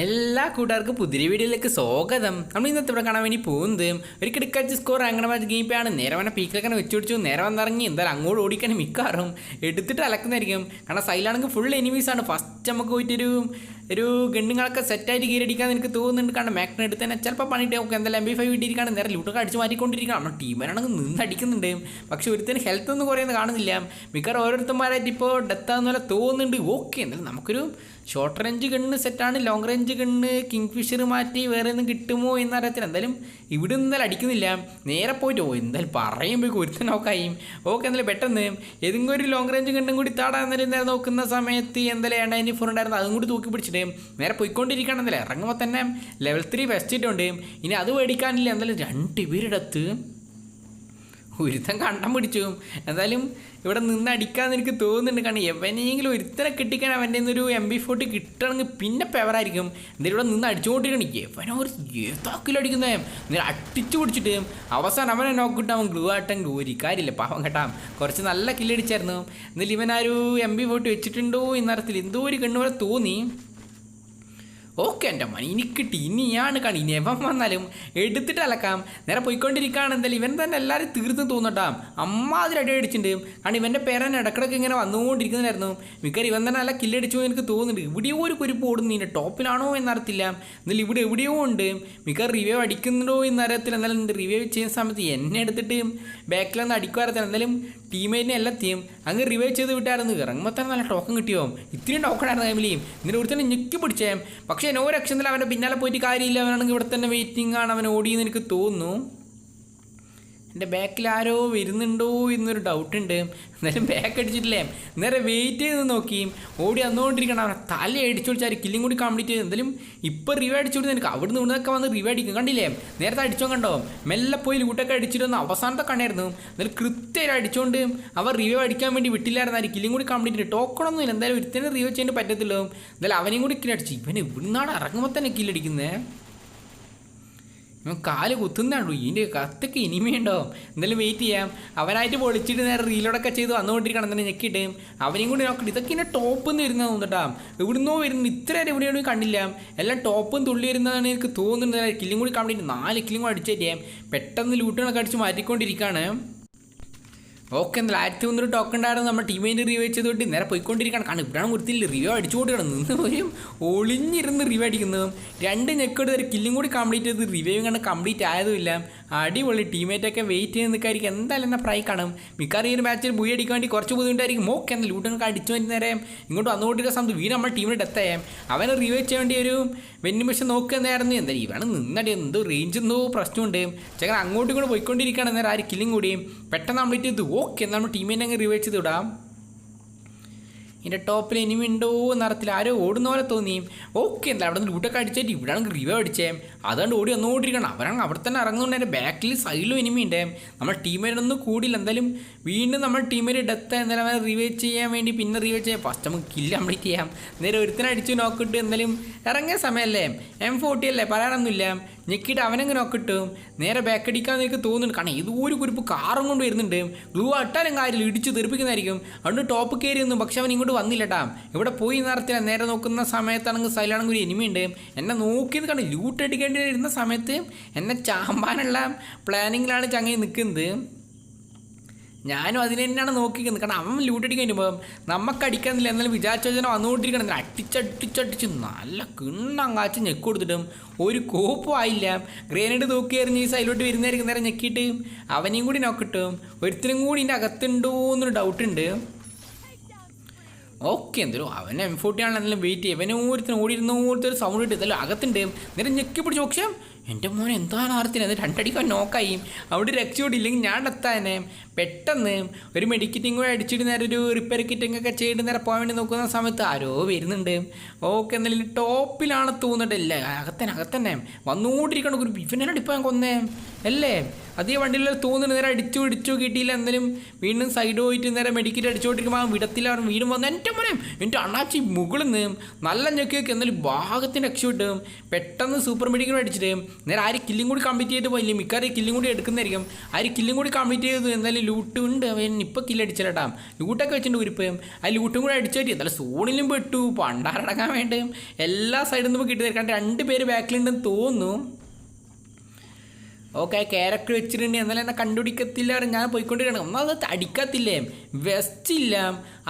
എല്ലാ കൂട്ടുകാർക്കും പുതിയ വീഡിയോയിലേക്ക് സ്വാഗതം. നമ്മൾ ഇന്നത്തെ ഇവിടെ കാണാൻ വേണ്ടി പോകുന്നത് ഒരു കിടക്കാച്ച് സ്കോർ അങ്ങനെ മാച്ച് ഗെയിം ആണ്. നേരെ വന്ന പീക്കിലൊക്കെ വെച്ച് പിടിച്ചു. നേരെ വന്നിറങ്ങി. എന്തായാലും അങ്ങോട്ട് ഓടിക്കാൻ മിക്കാറും എടുത്തിട്ട് അലക്കുന്നതായിരിക്കും. കാരണം സൈലാണെങ്കിൽ ഫുൾ എനിമീസ് ആണ്. ഫസ്റ്റ് നമുക്ക് പോയിട്ടൊരു ഒരു ഗണ്ണുകളൊക്കെ സെറ്റായിട്ട് കീരടിക്കാൻ എനിക്ക് തോന്നുന്നുണ്ട്. കാരണം മാക്ടിനെ എടുത്ത് തന്നെ ചിലപ്പോൾ പണിയിട്ട് നമുക്ക് എന്തായാലും എം ബി ഫൈവ് കിട്ടിയിരിക്കുകയാണ്. നേരെ ലൂട്ടൊക്കെ അടിച്ച് മാറ്റിക്കൊണ്ടിരിക്കണം നമ്മുടെ ടീമിനാണെങ്കിൽ നിന്ന് അടിക്കുന്നുണ്ട് പക്ഷെ ഒരുത്തിന് ഹെൽത്ത് ഒന്നും കുറയുന്നത് കാണുന്നില്ല. മിക്കവാറും ഓരോരുത്തന്മാരായിട്ട് ഇപ്പോൾ ഡെത്ത് ആകുന്ന പോലെ തോന്നുന്നുണ്ട്. ഓക്കെ എന്തായാലും നമുക്കൊരു ഷോർട്ട് റേഞ്ച് ഗണ്ണ് സെറ്റാണ് long range gun kingfisher മാറ്റി വേറെ ഒന്നും കിട്ടുമോ എന്നറിയത്തില്ല എന്തായാലും ഇവിടെ എന്തായാലും അടിക്കുന്നില്ല. നേരെ പോയിട്ട് ഓ എന്തായാലും പറയുമ്പോൾ ഒരുത്തൻ നോക്കായും ഓക്കെ എന്തായാലും പെട്ടെന്ന് ഏതെങ്കിലും ഒരു ലോങ് റേഞ്ച് ഗണ്ണും കൂടി താടാ എന്നാലും എന്തായാലും നോക്കുന്ന സമയത്ത് എന്തായാലും ഏണ്ട ഏണ്ടായിരത്തി ഫോർ ഉണ്ടായിരുന്നു. അതും കൂടി തൂക്കി പിടിച്ചിട്ട് നേരെ പോയിക്കൊണ്ടിരിക്കണം എന്തായാലും. ഇറങ്ങുമ്പോൾ തന്നെ ലെവൽ ത്രീ ഇട്ടുണ്ട്. ഇനി അത് മേടിക്കാനില്ല. എന്തായാലും രണ്ട് പേരെടുത്ത് ഒരുത്തൻ കണ്ടം പിടിച്ചു. എന്തായാലും ഇവിടെ നിന്ന് അടിക്കാന്ന് എനിക്ക് തോന്നുന്നുണ്ട്. കാരണം എവനെങ്കിലും ഒരുത്തനെ കിട്ടിക്കാൻ അവന്റെ ഒരു എം ബി ഫോർട്ടി കിട്ടണമെങ്കിൽ പിന്നെ പെവറായിരിക്കും. എന്തായാലും ഇവിടെ നിന്ന് അടിച്ചുകൊണ്ടിരിക്കണം എവനോ ഒരു ഏതാക്കിലും അടിക്കുന്നേ? എന്നിട്ട് അടിച്ചു പിടിച്ചിട്ട് അവസാനം അവനെ നോക്കിയിട്ട് അവൻ ഗ്ലൂ ആട്ടം ഒരു കാര്യമില്ല. പാവം കേട്ടാ. കുറച്ച് നല്ല കില്ലടിച്ചായിരുന്നു എന്നാലും ഇവൻ എം ബി ഫോർട്ടി വെച്ചിട്ടുണ്ടോ എന്നറിയത്തില്ല എന്തോ ഒരു കണ്ണുപോലെ തോന്നി. ഓക്കെ എന്റെ മണി. ഇനി കിട്ടി. ഇനിയാണ് കാണി ഇനി എവൻ വന്നാലും എടുത്തിട്ട് അലക്കാം. നേരെ പോയിക്കൊണ്ടിരിക്കുകയാണ് എന്തായാലും. ഇവൻ തന്നെ എല്ലാവരും തീർത്തും തോന്നട്ടാം. അമ്മ അതിൽ അടി അടിച്ചിട്ടുണ്ട്. കാരണം ഇവന്റെ പേരൻ ഇടക്കിടക്ക് ഇങ്ങനെ വന്നുകൊണ്ടിരിക്കുന്നതായിരുന്നു. മിക്കവാറും ഇവൻ തന്നെ നല്ല കില്ലടിച്ചു എനിക്ക് തോന്നുന്നുണ്ട്. ഇവിടെയോ ഒരു കുരിപ്പ് ഓടുന്നു. ഇതിന്റെ ടോപ്പിലാണോ എന്നറിയത്തില്ല. എന്നാലും ഇവിടെ എവിടെയോ ഉണ്ട്. മിക്കവാറും റിവ്യൂ അടിക്കുന്നുണ്ടോ എന്നറിയത്തില്ല. എന്നാലും റിവ്യൂ ചെയ്യുന്ന സമയത്ത് എന്നെ എടുത്തിട്ട് ബാക്കിലൊന്നും അടിക്കുവാറത്തില്ല എന്തായാലും ടീമേറ്റിനെ എല്ലാം തീയും അങ്ങ് റിവൈവ് ചെയ്ത് വിട്ടായിരുന്നു. ഇറങ്ങുമ്പോൾ തന്നെ നല്ല ടോക്കൺ കിട്ടിയോ? ഇത്രയും ടോക്കണായിരുന്നു ഫാമിലിയും ഇതിന്റെ ഒരു തന്നെ ഞെക്കി പിടിച്ചേ. നോ രക്ഷത്തിൽ അവന്റെ പിന്നാലെ പോയിട്ട് കാര്യമില്ല. അവനാണെങ്കിൽ ഇവിടെ തന്നെ വെയിറ്റിംഗ് ആണ്. അവൻ ഓടിയെന്ന് എനിക്ക് തോന്നുന്നു. എന്റെ ബാക്കിൽ ആരോ വരുന്നുണ്ടോ എന്നൊരു ഡൗട്ട് ഉണ്ട്. എന്നാലും ബാക്ക് അടിച്ചിട്ടില്ലേ? നേരെ വെയിറ്റ് ചെയ്ത് നോക്കി. ഓടി വന്നുകൊണ്ടിരിക്കണം. അവനെ തല അടിച്ചു വിളിച്ചാൽ കില്ലും കൂടി കംപ്ലീറ്റ് ചെയ്ത്. എന്തായാലും ഇപ്പോൾ റിവ അടിച്ചു കൊടുത്ത് എനിക്ക് അവിടെ നിന്നൊക്കെ വന്ന് റിവ അടിക്കും. കണ്ടില്ലേ? നേരത്തെ അടിച്ചോ കണ്ടോ? മെല്ലെ പോയി ലൂട്ടൊക്കെ അടിച്ചിട്ട് വന്ന് അവസാനത്തെ കണ്ണായിരുന്നു എന്നാലും കൃത്യമായിട്ട് അടിച്ചുകൊണ്ട് അവർ റിവ അടിക്കാൻ വേണ്ടി വിട്ടില്ലായിരുന്നു. ആ കില്ലും കൂടി കംപ്ലീറ്റ് ടോക്കണൊന്നും ഇല്ല. എന്തായാലും ഒരുത്തന്നെ റിവ ചെയ്യാൻ പറ്റത്തില്ലോ എന്തായാലും അവനെയും കൂടി കില്ലടിച്ചു ഇവൻ ഇവിടുന്നാണ് ഇറങ്ങുമ്പോൾ തന്നെ കില്ലടിക്കുന്നത് കാൽ കുത്തുന്നുണ്ടോ ഇതിന്റെ കത്തൊക്കെ ഇനിമയുണ്ടോ എന്തായാലും വെയിറ്റ് ചെയ്യാം. അവനായിട്ട് പൊളിച്ചിട്ട് നേരെ റീലോടൊക്കെ ചെയ്ത് വന്നുകൊണ്ടിരിക്കണം തന്നെ ഞെക്കിയിട്ട്. അവനെയും കൂടി നോക്കട്ടെ. ഇതൊക്കെ ഇന്നെ ടോപ്പ് നിന്ന് വരുന്നത് തോന്നട്ടാ എവിടുന്നോ വരുന്നു ഇത്ര നേരം എവിടെയാണ് കണ്ടില്ല. എല്ലാം ടോപ്പും തുള്ളി വരുന്നതാണ് എനിക്ക് തോന്നുന്നത്. കില്ലും കൂടി കംപ്ലീറ്റ് നാല് കില്ലും കൂടി അടിച്ചേറ്റേ പെട്ടെന്ന് ലൂട്ടുകളൊക്കെ അടിച്ച് മാറ്റിക്കൊണ്ടിരിക്കുകയാണ്. ഓക്കെ എന്നാൽ ആയിരത്തി മുന്നൂറ് ടോക്കൺ ഉണ്ടായിരുന്നു നമ്മുടെ ടീമിന്റെ റിവ്യൂ ചെയ്ത് കൊണ്ട് നേരെ പോയിക്കൊണ്ടിരിക്കുകയാണ്. കാരണം ഇവിടെയാണ് കൊടുത്തില്ല റിവ്യൂ അടിച്ചുകൊണ്ട് കിടന്നു നിന്ന് പോയും ഒളിഞ്ഞിരുന്ന് റിവ്യൂ അടിക്കുന്നതും രണ്ട് ഞെക്കോട് ഒരു കില്ലും കൂടി കംപ്ലീറ്റ് ചെയ്ത് റിവ്യൂ കണ്ട് കംപ്ലീറ്റ് ആയതുമില്ല അടിപൊളി ടീമേറ്റൊക്കെ വെയിറ്റ് ചെയ്ത് നിൽക്കായിരിക്കും എന്തായാലും എന്നെ ഫ്രൈ കാണും. മിക്കവാറും ഈ ഒരു മാച്ചിൽ ബുയി അടിക്കാൻ വേണ്ടി കുറച്ച് ബുദ്ധിമുട്ടായിരിക്കും. മോക്ക് എന്ന ലൂട്ടൊക്കെ അടിച്ചു വരുന്ന നേരം ഇങ്ങോട്ട് വന്നുകൊണ്ടിരിക്കുന്ന സമയത്ത് വീട് നമ്മുടെ ടീമിന് ഡെത്ത് ആയാം. അവനെ റിവൈവ് ചെയ്യാൻ വേണ്ടി ഒരു വെന്നിമിഷം നോക്കുന്നതായിരുന്നു എന്താ ഇവണ് നിന്നടി എന്തോ റേഞ്ച് എന്തോ പ്രശ്നമുണ്ട്. ചേക്കൻ അങ്ങോട്ടും ഇങ്ങോട്ട് പോയിക്കൊണ്ടിരിക്കുകയാണ്. നേരം ആര് കില്ലും കൂടിയും പെട്ടെന്ന് നമ്മൾ ഇത് ഓക്കെ നമ്മൾ ടീമിനെ അങ്ങ് റിവൈവ് ചെയ്ത് വിടാം. ഇതിന്റെ ടോപ്പിൽ ഇനി ഉണ്ടോ നിറത്തിൽ ആരോ ഓടുന്ന പോലെ തോന്നി. ഓക്കെ എന്താ അവിടെ നിന്ന് ലൂട്ടൊക്കെ അടിച്ചിട്ട് ഇവിടെ ആണെങ്കിൽ റിവൈവ് അടിച്ചേ. അതുകൊണ്ട് ഓടി ഒന്ന് വന്നുകൊണ്ടിരിക്കണം. അവരാണ് അവിടെ തന്നെ ഇറങ്ങുന്നുണ്ട് ബാക്കിൽ സൈഡിലും ഇനിമി ഉണ്ടേ. നമ്മൾ ടീമേറ്റൊന്നും കൂടിയില്ല. എന്തായാലും വീണ്ടും നമ്മൾ ടീമേര് ഡെത്ത് എന്തായാലും അവനെ റിവൈവ് ചെയ്യാൻ വേണ്ടി പിന്നെ റിവൈവ് ചെയ്യാം. ഫസ്റ്റ് നമുക്ക് കില്ല് കംപ്ലീറ്റ് ചെയ്യാം. നേരെ ഒരുത്തിനെ അടിച്ച് നോക്കിയിട്ട് എന്തായാലും ഇറങ്ങിയ സമയമല്ലേ? എം ഫോർട്ടി അല്ലേ? പറയാനൊന്നുമില്ല ഞെക്കിയിട്ട് അവനെങ്ങനെ ഒക്കെ ഇട്ടും നേരെ ബാക്കടിക്കാൻ എനിക്ക് തോന്നുന്നുണ്ട്. കാരണം ഇത് ഒരു കുരിപ്പ് കാറും കൊണ്ട് വരുന്നുണ്ട്. ഗ്ലൂ അട്ടാനും കാര്യമില്ല. ഇടിച്ച് തെറിപ്പിക്കുന്നതായിരിക്കും. അതുകൊണ്ട് ടോപ്പ് കയറി ഒന്നും പക്ഷെ അവൻ ഇങ്ങോട്ട് വന്നില്ലട്ടാ. ഇവിടെ പോയി നേരത്തില്ല നേരെ നോക്കുന്ന സമയത്താണെങ്കിൽ സൈലാണെങ്കിൽ ഒരു എനിമി ഉണ്ട് എന്നെ നോക്കിയത് കണ്ട് ലൂട്ട് അടിക്കേണ്ടി വരുന്ന സമയത്ത് എന്നെ ചാമ്പാനുള്ള പ്ലാനിങ്ങിലാണ് ചങ്ങി നിൽക്കുന്നത്. ഞാനും അതിനെ തന്നെയാണ് നോക്കിക്കുന്നത് കാരണം അവൻ ലൂട്ടടിക്കാൻ വരുമ്പോൾ നമുക്ക് അടിക്കാന്നില്ല എന്നാലും വിചാരിച്ച വന്നുകൊണ്ടിരിക്കണം അടിച്ചടിച്ചടിച്ച് നല്ല കിണ്ണം കാച്ച് ഞെക്ക് കൊടുത്തിട്ടും ഒരു കോപ്പും ആയില്ല. ഗ്രേനേഡ് തൂക്കി എറിഞ്ഞ് ഈ സൈഡിലോട്ട് വരുന്നതായിരിക്കും. നേരം ഞെക്കിയിട്ട് അവനെയും കൂടി നോക്കിട്ടും ഒരുത്തിനും കൂടി ഇതിന്റെ അകത്തുണ്ടോ എന്നൊരു ഡൗട്ട് ഉണ്ട്. ഓക്കെ എന്തോ അവൻ എം ഫോർട്ടി ആണെന്നെല്ലാം വെയിറ്റ് ചെയ്യും. അവന് ഓരോരുത്തരും ഓടിയിരുന്ന ഓരോരുത്തർ സൗണ്ട് ഇട്ട് ഇതെല്ലാം അകത്തുണ്ട്. നേരം ഞെക്കി പിടിച്ചു പക്ഷേ എന്റെ മോൻ എന്താണ് ആർത്തിന്? അത് രണ്ടടിക്കാൻ നോക്കായി അവിടെ രക്ഷയോടെ ഇല്ലെങ്കിൽ ഞാൻ എത്താനെ പെട്ടെന്ന് ഒരു മെഡിക്കറ്റിംഗ് കൂടെ അടിച്ചിട്ട് നേരെ ഒരു റിപ്പയർ കിറ്റിംഗ് ഒക്കെ ചെയ്തിട്ട് നേരെ പോകാൻ വേണ്ടി നോക്കുന്ന സമയത്ത് ആരോ വരുന്നുണ്ട്. ഓക്കെ എന്നാലും ടോപ്പിലാണ് തോന്നിട്ടില്ല അകത്തന്നെ അകത്തന്നെ. വന്നുകൊണ്ടിരിക്കണം ഒരു ഇവനാണ് ഞാൻ കൊന്നേ? അല്ലേ? അതേ വണ്ടിയിൽ തോന്നുന്നു നേരെ അടിച്ചു പിടിച്ചു കിട്ടിയില്ല. എന്തായാലും വീണ്ടും സൈഡ് പോയിട്ട് നേരെ മെഡിക്കറ്റ് അടിച്ചുകൊണ്ടിരിക്കുമ്പോൾ ആ വിടത്തില്ല അവൻ വീണ്ടും വന്ന്. എന്റെ മോനെ എന്റെ അണ്ണാച്ചി മുകളിൽ നിന്ന് നല്ല ഞെക്കിയൊക്കെ എന്നാലും ഭാഗത്തിന് രക്ഷപ്പെട്ടു പെട്ടെന്ന് സൂപ്പർ മെഡിക്കൽ അടിച്ചിട്ട് നേരെ ആര് കില്ലും കൂടി കംപ്ലീറ്റ് ചെയ്തിട്ട് പോയില്ലേ? മിക്കവാറും കില്ലും കൂടി എടുക്കുന്നതായിരിക്കും. ആര് കില്ലും കൂടി കംപ്ലീറ്റ് ചെയ്തു. എന്തായാലും ലൂട്ട് ഉണ്ട്. അവൻ ഇപ്പോൾ കില്ല് അടിച്ചിട്ടാ ലൂട്ടൊക്കെ വെച്ചിട്ടുണ്ട് ഉരുപ്പയും. ആ ലൂട്ടും കൂടി അടിച്ചു പറ്റി. എന്തായാലും സോണിലും പെട്ടു. പണ്ടാറടക്കാൻ വേണ്ടി എല്ലാ സൈഡിൽ നിന്നും കിട്ടി കാരണം രണ്ട് പേര് ബാക്കിലുണ്ടെന്ന് തോന്നുന്നു. ഓക്കെ ക്യാരക്ടർ വെച്ചിട്ടുണ്ട്. എന്നാലും എന്നെ കണ്ടുപിടിക്കത്തില്ല ഞാൻ പോയിക്കൊണ്ടിരിക്കണം ഒന്നാമത് അടിക്കത്തില്ലേ? വെസ്റ്റ് ഇല്ല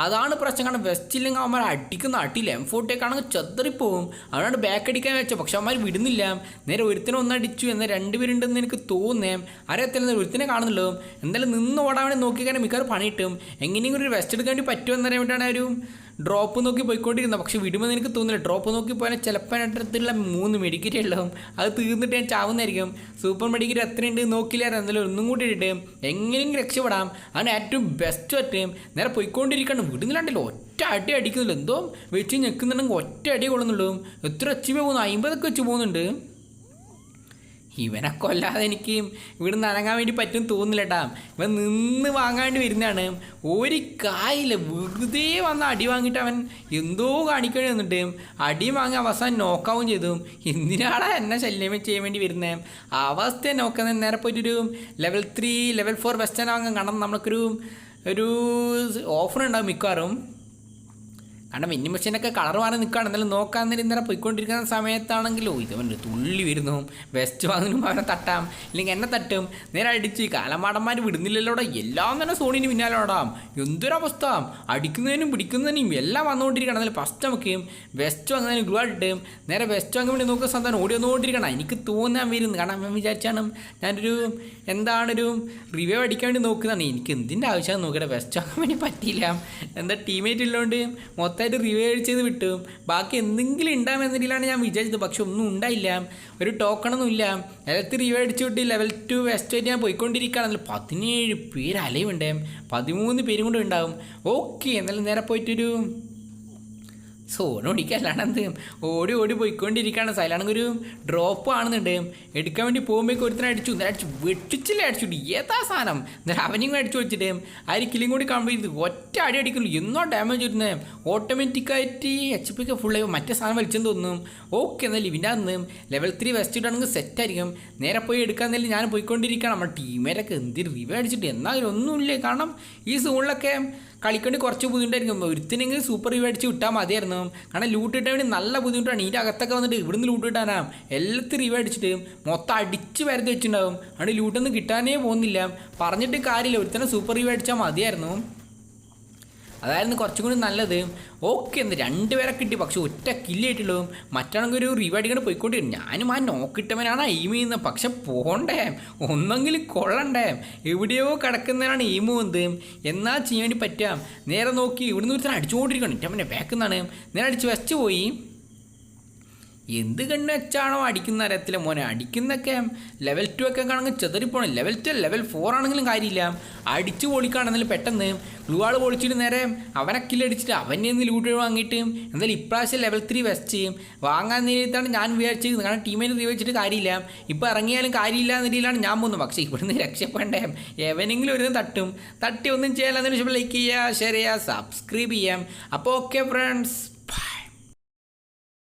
അതാണ് പ്രശ്നം. കാരണം വെസ്റ്റ് ഇല്ലെങ്കിൽ അവന്മാർ അടിക്കുന്ന അടിയില്ല എം ഫോർട്ടേക്കാണെങ്കിൽ ചെതറിപ്പോവും. അതുകൊണ്ട് ബാക്ക് അടിക്കാൻ വെച്ചോ. പക്ഷെ അവന്മാർ വിടുന്നില്ല. നേരെ ഒരുത്തിനെ ഒന്നടിച്ചു എന്നാൽ രണ്ടുപേരുണ്ടെന്ന് എനിക്ക് തോന്നേ അറിയത്തില്ല ഒരുത്തിനെ കാണുന്നല്ലോ എന്തായാലും നിന്ന് ഓടാൻ വേണ്ടി നോക്കിക്കാൻ മിക്കവാറും പണിയിട്ടും എങ്ങനെയെങ്കിലും ഒരു വെസ്റ്റ് എടുക്കാൻ വേണ്ടി പറ്റുമെന്നറിയാൻ വേണ്ടിയാണ് ഒരു ഡ്രോപ്പ് നോക്കി പോയിക്കൊണ്ടിരുന്നത് പക്ഷെ വിടുമെന്ന് എനിക്ക് തോന്നില്ല ഡ്രോപ്പ് നോക്കി പോയാൽ ചിലപ്പോൾ മൂന്ന് മെഡിക്കറ്റ് ഉണ്ടാവും അത് തീർന്നിട്ട് ഞാൻ ചാവുന്നതായിരിക്കും. സൂപ്പർ മെഡിക്കറ്റ് ഉണ്ട് നോക്കില്ലായിരുന്നു എന്തായാലും ഒന്നും കൂടി ഇട്ട് എങ്ങനെയെങ്കിലും രക്ഷപ്പെടാം. അതാണ് ഏറ്റവും ബെസ്റ്റ് പറ്റും നേരെ പോയിക്കൊണ്ടിരിക്കണം വിടുന്നില്ലാണ്ടല്ലോ ഒറ്റ അടി അടിക്കുന്നില്ല എന്തോ വെച്ച് ഞെക്കുന്നുണ്ടെങ്കിൽ ഒറ്റ അടി കൊള്ളുന്നുള്ളൂ. എത്ര വെച്ച് പോകുന്നു അമ്പതൊക്കെ വെച്ച് പോകുന്നുണ്ട്. ഇവനെ കൊല്ലാതെ എനിക്ക് ഇവിടെ നിന്ന് അനങ്ങാൻ വേണ്ടി പറ്റും തോന്നില്ല കേട്ടാ ഇവൻ നിന്ന് വാങ്ങാണ്ട് വരുന്നതാണ്. ഒരു കായില്ല വെറുതെ വന്ന് അടി വാങ്ങിയിട്ട് അവൻ എന്തോ കാണിക്കേണ്ടി വന്നിട്ട് അടി വാങ്ങി അവസാനം നോക്കാവും ചെയ്തു. എന്തിനാടാ എന്നെ ശല്യം ചെയ്യാൻ വേണ്ടി വരുന്നത് അവസ്ഥ നോക്കുന്നത് നേരെ പോയിട്ടൊരു level three level four western വാങ്ങാൻ കാണാൻ നമുക്കൊരു ഒരു ഓഫർ ഉണ്ടാവും മിക്കവാറും. കാരണം വെന്നി മെഷീനൊക്കെ കളർ മാറി നിൽക്കുകയാണ് എന്നാലും നോക്കാൻ ഇന്നലെ പോയിക്കൊണ്ടിരിക്കുന്ന സമയത്താണെങ്കിലോ ഇതവന്റെ തുള്ളി വരുന്നു. വെസ്റ്റ് വാങ്ങുന്നു അവനെ തട്ടാം. ഇല്ലെങ്കിൽ എന്നെ തട്ടും. നേരെ അടിച്ച് കാലമാടന്മാർ വിടുന്നില്ലല്ലോടാ. എല്ലാം തന്നെ സോണിന് പിന്നാലോടാം. എന്തൊരവസ്ഥ. അടിക്കുന്നതിനും പിടിക്കുന്നതിനും എല്ലാം വന്നുകൊണ്ടിരിക്കണം എന്നാലും ഫസ്റ്റ് നമുക്ക് വെസ്റ്റ് വാങ്ങുന്നതിന് ഗ്ലൂ ഇട്ട് നേരെ വെസ്റ്റ് വാങ്ങാൻ വേണ്ടി നോക്കുന്ന സാധനം ഓടി വന്നുകൊണ്ടിരിക്കണം എനിക്ക് തോന്നാൻ വരുന്നു. കാരണം അവൻ വിചാരിച്ചാണ് ഞാനൊരു എന്താണൊരു റിവ്യൂ അടിക്കാൻ വേണ്ടി നോക്കുന്നതാണ്. എനിക്ക് എന്തിന്റെ ആവശ്യമാണ്? നോക്കിയിട്ട് വെസ്റ്റ് വാങ്ങാൻ വേണ്ടി പറ്റിയില്ല. എന്താ ടീമേറ്റ് ഉള്ളതുകൊണ്ട് മൊത്തമായിട്ട് റിവ്യൂ ചെയ്ത് വിട്ടു. ബാക്കി എന്തെങ്കിലും ഉണ്ടാകുമെന്ന രീതിയിലാണ് ഞാൻ വിചാരിച്ചത്. പക്ഷെ ഒന്നും ഉണ്ടായില്ല. ഒരു ടോക്കണൊന്നും ഇല്ല. ലെവൽത്ത് റിവ്യൂ അടിച്ചു വിട്ട് ലെവൽ ടു വെസ്റ്റ് ആയിട്ട് ഞാൻ പോയിക്കൊണ്ടിരിക്കുകയാണല്ലോ പതിനേഴ് പേര് അലയുണ്ടേ പതിമൂന്ന് പേരും കൂടെ ഉണ്ടാവും. ഓക്കെ എന്നാലും നേരെ പോയിട്ടൊരു സോൺ ഓടിക്കല്ലാണ്ട് എന്ത് ഓടി ഓടി പോയിക്കൊണ്ടിരിക്കുകയാണ്. സൈലാണെങ്കിൽ ഒരു ഡ്രോപ്പ് ആണെന്നുണ്ട്. എടുക്കാൻ വേണ്ടി പോകുമ്പോഴേക്ക് ഒരുത്തനെ അടിച്ചു. അടിച്ചു. വെട്ടിച്ചില്ല അടിച്ചു. ഏതാ സാധനം? എന്നിട്ട് അവനും അടിച്ചു വെച്ചിട്ട്. ആ ഒരു കിളിയും കൂടി കംപ്ലീറ്റ് ചെയ്ത് ഒറ്റ അടി അടിക്കുള്ളൂ. എന്നോ ഡാമേജ് വരുന്നത് ഓട്ടോമാറ്റിക്കായിട്ട് എച്ച് പി ഒക്കെ ഫുൾ ആയി. മറ്റേ സാധനം വലിച്ചെന്ന് തോന്നും ഓക്കെ എന്നാൽ ഇവിന്റെ അന്ന് ലെവൽ ത്രീ വെസ്റ്റ് സെറ്റ് ആയിരിക്കും. നേരെ പോയി എടുക്കാൻ നേരം ഞാൻ പോയിക്കൊണ്ടിരിക്കുകയാണ്. നമ്മുടെ ടീമേരൊക്കെ എന്തിരി റിവ്യൂ അടിച്ചിട്ട്? എന്നാലും ഒന്നുമില്ലേ കാരണം ഈ സോണിലൊക്കെ കളിക്കേണ്ടി കുറച്ച് ബുദ്ധിമുട്ടായിരിക്കും. ഒരുത്തിനെങ്കിൽ സൂപ്പർ റിവ്യൂ അടിച്ച് വിട്ടാൽ മതിയായിരുന്നു. കാരണം ലൂട്ട് കിട്ടാൻ വേണ്ടി നല്ല ബുദ്ധിമുട്ടാണ്. ഇതിന്റെ അകത്തൊക്കെ വന്നിട്ട് ഇവിടുന്ന് ലൂട്ട് കിട്ടാനാ. എല്ലാത്തിനും റിവ്യൂ അടിച്ചിട്ട് മൊത്തം അടിച്ച് വരുത്തി വെച്ചിട്ടുണ്ടാവും. അതുകൊണ്ട് ലൂട്ടൊന്നും കിട്ടാനേ പോകുന്നില്ല. പറഞ്ഞിട്ട് കാര്യമില്ല. ഒരുത്തനെ സൂപ്പർ റിവ്യൂ അടിച്ചാൽ മതിയായിരുന്നു. അതായിരുന്നു കുറച്ചും കൂടി നല്ലത്. ഓക്കെ എന്ന് രണ്ടുപേരെ കിട്ടി. പക്ഷെ ഒറ്റ കില്ലായിട്ടുള്ളതും മറ്റാണെങ്കിൽ ഒരു അടിക്കൊണ്ട് പോയിക്കൊണ്ടിരുന്നു. ഞാനും ആ നോക്കിട്ടവനാണ് എയിം ചെയ്യുന്നത് പക്ഷെ പോകണ്ടേ ഒന്നെങ്കിലും കൊള്ളണ്ടേ? എവിടെയോ കിടക്കുന്നതിനാണ് എയിം പോകുന്നത് എന്നാ ചെയ്യാൻ വേണ്ടി പറ്റാം നേരെ നോക്കി ഇവിടുന്ന് ഒരുത്തരം അടിച്ചുകൊണ്ടിരിക്കണം എന്റെ അവനെ ബാക്കുന്നാണ് നേരെ അടിച്ച് വെച്ച് പോയി. എന്ത് കണ്ണ് വെച്ചാണോ അടിക്കുന്ന തരത്തിലെ മോനെ? അടിക്കുന്നൊക്കെ ലെവൽ ടു ഒക്കെ ആണെങ്കിൽ ചെതറിപ്പോണം. ലെവൽ ടു ലെവൽ ഫോർ ആണെങ്കിലും കാര്യമില്ല. അടിച്ചു പൊളിക്കുകയാണെന്നാലും പെട്ടെന്ന് ഗ്ലൂ ആൾ പൊളിച്ചിട്ട് നേരെ അവനെ കില്ലടിച്ചിട്ട് അവനെ നിന്ന് ലൂട്ട് വാങ്ങിയിട്ട് എന്തായാലും ഇപ്രാവശ്യം ലെവൽ ത്രീ വെസ്റ്റ് വാങ്ങാൻ നേരിട്ടാണ് ഞാൻ വിചാരിച്ചത്. കാരണം ടീമിനെ നിന്ന് വെച്ചിട്ട് കാര്യമില്ല. ഇപ്പോൾ ഇറങ്ങിയാലും കാര്യമില്ല എന്ന രീതിയിലാണ് ഞാൻ പോകുന്നത്. പക്ഷേ ഇവിടുന്ന് രക്ഷപ്പെടേ എവനെങ്കിലും ഒരു തട്ടും. തട്ടി ഒന്നും ചെയ്യാൻ ലൈക്ക് ചെയ്യുക ഷെയർ ചെയ്യുക സബ്സ്ക്രൈബ് ചെയ്യാം അപ്പോൾ ഓക്കെ ഫ്രണ്ട്സ്